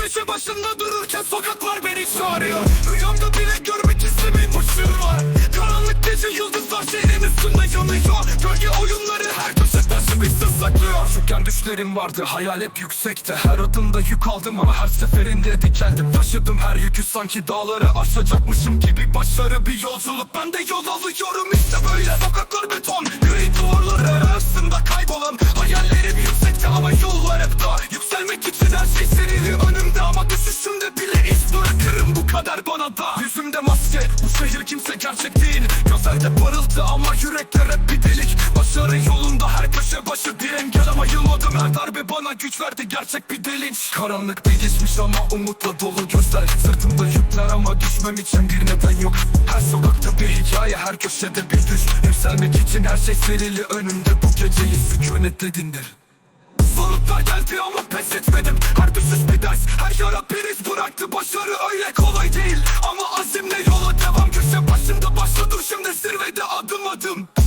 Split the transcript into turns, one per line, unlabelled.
köşe başında dururken sokaklar beni çağırıyor. Rüyamda bile görmek istemeyin boşluğu var. Karanlık gece yıldızlar şehrin üstünde yanıyor. Gölge oyunları her köşe taşı bir sız saklıyor. Çocukken düşlerim vardı hayal hep yüksekte Her adımda yük aldım ama her seferinde dikeldim Taşıdım her yükü sanki dağları aşacakmışım gibi. Başarı bir yolculuk ben de yol alıyorum. İşte böyle Sokaklar beton. Gri duvarları arasında kaybolan. Hayallerim yüksekte ama yollar hep dar. Yükselmek Yüzümde maske bu şehir kimse gerçek değil. Gözlerde parıltı ama yürekler hep bir delik. Başarı yolunda her köşe başı bir engel ama yılmadım. Her darbe bana güç verdi gerçek bir delinç. Karanlık bir geçmiş ama umutla dolu gözler. Sırtımda yükler ama düşmem için bir neden yok. Her sokakta bir hikaye her köşede bir düş Yükselmek için her şey serili. Önümde Bu geceyi sükunetledindir Zorluklar geldi ama pes etmedim ulaştı başarı öyle kolay değil. Ama azimle yola devam. Köşe başında başladım. Şimdi zirvede adım adım.